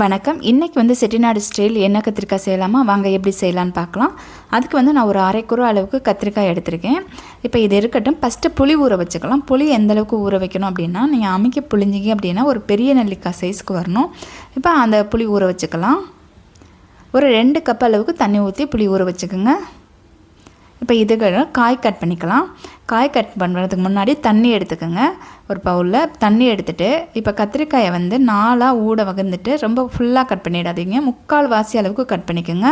வணக்கம். இன்றைக்கி வந்து செட்டிநாடு ஸ்டைல் எண்ணெய் கத்திரிக்காய் செய்யலாமா? வாங்க எப்படி செய்யலான்னு பார்க்கலாம். அதுக்கு வந்து நான் ஒரு அரைக்குறை அளவுக்கு கத்திரிக்காய் எடுத்திருக்கேன். இப்போ இது இருக்கட்டும். ஃபஸ்ட்டு புளி ஊற வச்சுக்கலாம். புளி எந்த அளவுக்கு ஊற வைக்கணும் அப்படின்னா நீங்கள் அமைக்க புளிஞ்சிங்க அப்படின்னா ஒரு பெரிய நெல்லிக்காய் சைஸ்க்கு வரணும். இப்போ அந்த புளி ஊற வச்சுக்கலாம். ஒரு ரெண்டு கப் அளவுக்கு தண்ணி ஊற்றி புளி ஊற வச்சுக்கோங்க. இப்போ இதுக்கு காய் கட் பண்ணிக்கலாம். காய் கட் பண்ணுறதுக்கு முன்னாடி தண்ணி எடுத்துக்கோங்க. ஒரு பவுலில் தண்ணி எடுத்துகிட்டு இப்போ கத்திரிக்காயை வந்து நாலாக ஊட வகுந்துட்டு ரொம்ப ஃபுல்லாக கட் பண்ணிடாதீங்க. முக்கால் வாசி அளவுக்கு கட் பண்ணிக்கோங்க.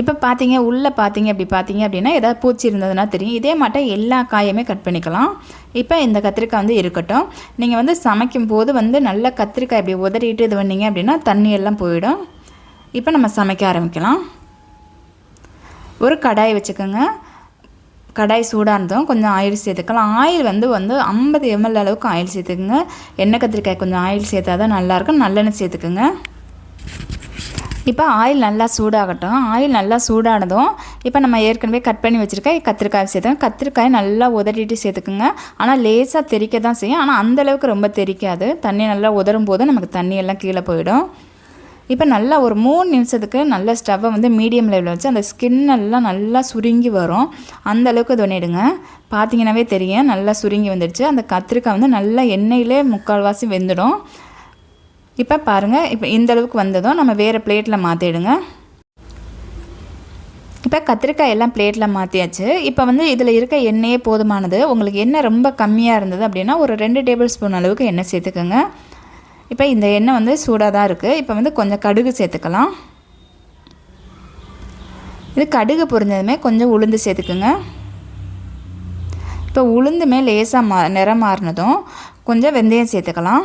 இப்போ பார்த்தீங்க உள்ளே பார்த்தீங்க அப்படி பார்த்தீங்க அப்படின்னா ஏதாவது பூச்சி இருந்ததுன்னா தெரியும். இதே மாட்டம் எல்லா காயுமே கட் பண்ணிக்கலாம். இப்போ இந்த கத்திரிக்காய் வந்து இருக்கட்டும். நீங்கள் வந்து சமைக்கும் போது வந்து நல்ல கத்திரிக்காய் இப்படி உதறிட்டு இது பண்ணிங்க அப்படின்னா தண்ணி எல்லாம் போயிடும். இப்போ நம்ம சமைக்க ஆரம்பிக்கலாம். ஒரு கடாய் வச்சுக்கோங்க. கடாய் சூடாக இருந்தோம் கொஞ்சம் ஆயில் சேர்த்துக்கலாம். ஆயில் வந்து வந்து ஐம்பது எம்எல் அளவுக்கு ஆயில் சேர்த்துக்குங்க. எண்ணெய் கத்திரிக்காய் கொஞ்சம் ஆயில் சேர்த்தா தான் நல்லாயிருக்கும். நல்லெண்ணெய் சேர்த்துக்குங்க. இப்போ ஆயில் நல்லா சூடாகட்டும். ஆயில் நல்லா சூடானதும் இப்போ நம்ம ஏற்கனவே கட் பண்ணி வச்சுருக்க கத்திரிக்காய் சேர்த்துங்க கத்திரிக்காய் நல்லா உதறிட்டு சேர்த்துக்குங்க. ஆனால் லேசாக தெறிக்க தான் செய்யும் ஆனால் அந்தளவுக்கு ரொம்ப தெரிக்காது. தண்ணி நல்லா உதரும் போது நமக்கு தண்ணியெல்லாம் கீழே போயிடும். இப்போ நல்லா ஒரு மூணு நிமிஷத்துக்கு நல்ல ஸ்டவ்வை வந்து மீடியம் லெவலில் வச்சு அந்த ஸ்கின் எல்லாம் நல்லா சுருங்கி வரும். அந்த அளவுக்கு இது பண்ணிவிடுங்க பார்த்தீங்கன்னாவே தெரியும். நல்லா சுருங்கி வந்துடுச்சு. அந்த கத்திரிக்காய் வந்து நல்லா எண்ணெயிலே முக்கால்வாசி வெந்துடும். இப்போ பாருங்கள் இப்போ இந்த அளவுக்கு வந்ததும் நம்ம வேறு பிளேட்டில் மாற்றிடுங்க இப்போ கத்திரிக்காய் எல்லாம் பிளேட்டில் மாற்றியாச்சு இப்போ வந்து இதில் இருக்க எண்ணெயே போதுமானது. உங்களுக்கு எண்ணெய் ரொம்ப கம்மியாக இருந்தது அப்படின்னா ஒரு ரெண்டு டேபிள் ஸ்பூன் அளவுக்கு எண்ணெய் சேர்த்துக்கோங்க. இப்போ இந்த எண்ணெய் வந்து சூடாக தான் இருக்குது இப்போ வந்து கொஞ்சம் கடுகு சேர்த்துக்கலாம். இது கடுகு பொரிஞ்சதுமே கொஞ்சம் உளுந்து சேர்த்துக்குங்க. இப்போ உளுந்துமே லேசாக மா நிறம் மாறினதும் கொஞ்சம் வெந்தயம் சேர்த்துக்கலாம்.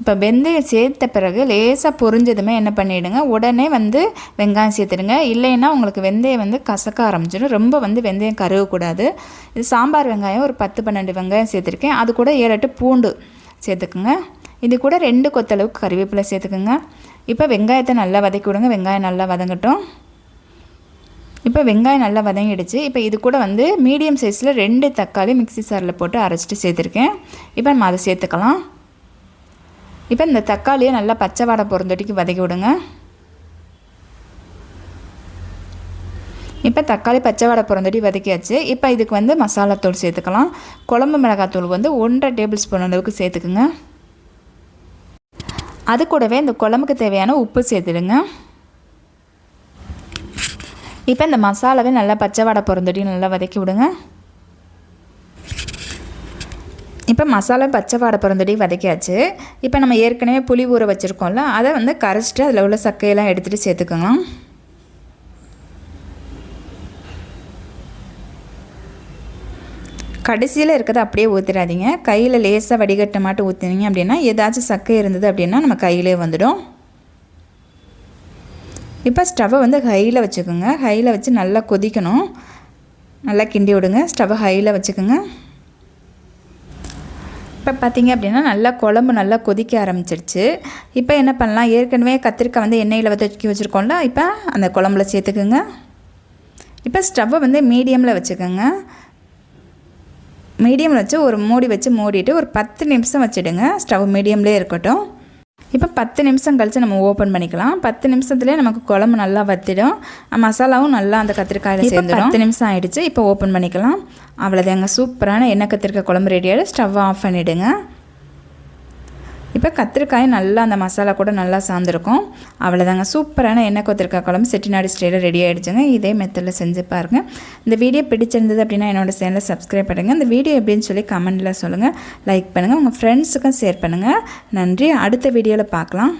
இப்போ வெந்தயம் சேர்த்த பிறகு லேசாக பொரிஞ்சதுமே என்ன பண்ணிவிடுங்க உடனே வந்து வெங்காயம் சேர்த்துடுங்க. இல்லைன்னா உங்களுக்கு வெந்தயம் வந்து கசக்க ஆரம்பிச்சிடும். ரொம்ப வந்து வெந்தயம் கருகக்கூடாது. இது சாம்பார் வெங்காயம் ஒரு பத்து பன்னெண்டு வெங்காயம் சேர்த்துருக்கேன். அது கூட ஏழு எட்டு பூண்டு சேர்த்துக்குங்க. இது கூட ரெண்டு கொத்தளவுக்கு கறிவேப்பிலை சேர்த்துக்குங்க. இப்போ வெங்காயத்தை நல்லா வதக்கி விடுங்க. வெங்காயம் நல்லா வதங்கட்டும். இப்போ வெங்காயம் நல்லா வதங்கிடுச்சு. இப்போ இது கூட வந்து மீடியம் சைஸில் ரெண்டு தக்காளி மிக்சி சாரில் போட்டு அரைச்சிட்டு சேர்த்துருக்கேன். இப்போ நம்ம அதை சேர்த்துக்கலாம். இப்போ இந்த தக்காளியை நல்லா பச்சை வாடை பொருந்தொட்டிக்கு வதக்கி விடுங்க. இப்போ தக்காளி பச்சை வாடை பிறந்தடி வதக்கியாச்சு. இப்போ இதுக்கு வந்து மசாலாத்தூள் சேர்த்துக்கலாம். குழம்பு மிளகாத்தூள் வந்து ஒன்றரை டேபிள் ஸ்பூன் அளவுக்கு சேர்த்துக்குங்க. அது கூடவே இந்த குழம்புக்கு தேவையான உப்பு சேர்த்துடுங்க. இப்போ இந்த மசாலாவே நல்லா பச்சை வடை பொருந்தடி நல்லா வதக்கி விடுங்க. இப்போ மசாலா பச்சை வாடை பிறந்தடி வதக்கியாச்சு. இப்போ நம்ம ஏற்கனவே புளி ஊற வச்சுருக்கோம்ல அதை வந்து கரைச்சிட்டு அதில் உள்ள சக்கையெல்லாம் எடுத்துகிட்டு சேர்த்துக்கோங்க கடைசியில் இருக்கிறத அப்படியே ஊற்றிடாதீங்க கையில் லேசாக வடிகட்ட மாட்டு ஊற்றினீங்க அப்படின்னா ஏதாச்சும் சக்கை இருந்தது அப்படின்னா நம்ம கையிலே வந்துடும். இப்போ ஸ்டவ்வை வந்து ஹையில் வச்சுக்கோங்க. ஹையில் வச்சு நல்லா கொதிக்கணும். நல்லா கிண்டி விடுங்க. ஸ்டவ்வை ஹையில் வச்சுக்கோங்க. இப்போ பார்த்தீங்க அப்படின்னா நல்லா குழம்பு நல்லா கொதிக்க ஆரம்பிச்சிருச்சு. இப்போ என்ன பண்ணலாம்? ஏற்கனவே கத்திரிக்காய் வந்து எண்ணெயில் வதக்கி வச்சுருக்கோம்ல இப்போ அந்த குழம்புல சேர்த்துக்குங்க. இப்போ ஸ்டவ்வை வந்து மீடியமில் வச்சுக்கோங்க. மீடியமில் வச்சு ஒரு மூடி வச்சு மூடிட்டு ஒரு பத்து நிமிஷம் வச்சுடுங்க. ஸ்டவ் மீடியம்லேயே இருக்கட்டும். இப்போ பத்து நிமிஷம் கழித்து நம்ம ஓப்பன் பண்ணிக்கலாம். பத்து நிமிஷத்துலேயே நமக்கு குழம்பு நல்லா வத்திடும். மசாலாவும் நல்லா அந்த கத்திரிக்காயில் சேர்ந்துடும் பத்து நிமிஷம் ஆகிடுச்சு இப்போ ஓப்பன் பண்ணிக்கலாம். அவ்வளோதாங்க சூப்பரான எண்ணெய் கத்திரிக்காய் குழம்பு ரெடியாகிடு ஸ்டவ் ஆஃப் பண்ணிவிடுங்க இப்போ கத்திரிக்காய் நல்லா அந்த மசாலா கூட நல்லா சார்ந்துருக்கும். அவ்வளோதாங்க சூப்பரான எண்ணெய் கொத்திரிக்காய் குழம்பு. செட்டிநாடு ஸ்டைலில் ரெடி ஆகிடுச்சுங்க இதே மெத்தடில் செஞ்சு பாருங்கள் இந்த வீடியோ பிடிச்சிருந்தது அப்படின்னா என்னோடய சேனலை சப்ஸ்கிரைப் பண்ணுங்கள் இந்த வீடியோ எப்படின்னு சொல்லி கமெண்ட்டில் சொல்லுங்கள் லைக் பண்ணுங்கள் உங்கள் ஃப்ரெண்ட்ஸுக்கும் ஷேர் பண்ணுங்கள் நன்றி. அடுத்த வீடியோவில் பார்க்கலாம்.